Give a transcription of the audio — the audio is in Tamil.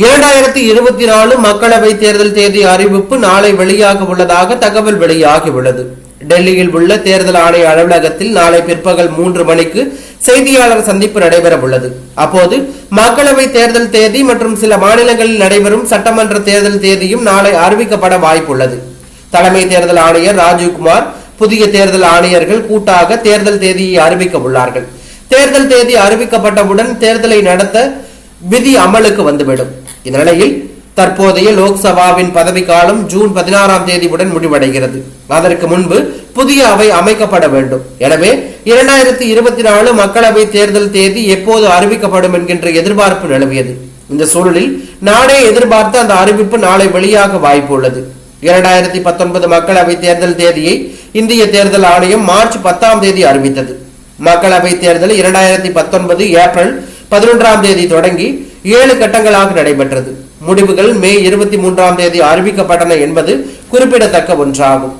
இரண்டாயிரத்தி இருபத்தி நாலு மக்களவை தேர்தல் தேதி அறிவிப்பு நாளை வெளியாக உள்ளதாக தகவல் வெளியாகியுள்ளது டெல்லியில் உள்ள தேர்தல் ஆணைய அலுவலகத்தில் நாளை பிற்பகல் மூன்று மணிக்கு செய்தியாளர் சந்திப்பு நடைபெற உள்ளது. அப்போது மக்களவை தேர்தல் தேதி மற்றும் சில மாநிலங்களில் நடைபெறும் சட்டமன்ற தேர்தல் தேதியும் நாளை அறிவிக்கப்பட வாய்ப்புள்ளது. தலைமை தேர்தல் ஆணையர் ராஜீவ்குமார் புதிய தேர்தல் ஆணையர்கள் கூட்டாக தேர்தல் தேதியை அறிவிக்க உள்ளார்கள். தேர்தல் தேதி அறிவிக்கப்பட்டவுடன் தேர்தலை நடத்த விதி அமலுக்கு வந்துவிடும். இந்நிலையில் தற்போதைய லோக்சபாவின் பதவிக்காலம் ஜூன் பதினாறாம் தேதியுடன் முடிவடைகிறது. அதற்கு முன்பு புதிய அவை அமைக்கப்பட வேண்டும். எனவே இரண்டாயிரத்தி இருபத்தி நாலு மக்களவை தேர்தல் தேதி எப்போது அறிவிக்கப்படும் என்கின்ற எதிர்பார்ப்பு நிலவியது. இந்த சூழலில் நாடே எதிர்பார்த்த அந்த அறிவிப்பு நாளை வெளியாக வாய்ப்பு உள்ளது. இரண்டாயிரத்தி பத்தொன்பது மக்களவை தேர்தல் தேதியை இந்திய தேர்தல் ஆணையம் மார்ச் பத்தாம் தேதி அறிவித்தது. மக்களவை தேர்தல் இரண்டாயிரத்தி பத்தொன்பது ஏப்ரல் பதினொன்றாம் தேதி தொடங்கி ஏழு கட்டங்களாக நடைபெற்றது. முடிவுகள் மே இருபத்தி மூன்றாம் தேதி அறிவிக்கப்பட்டன என்பது குறிப்பிடத்தக்க ஒன்றாகும்.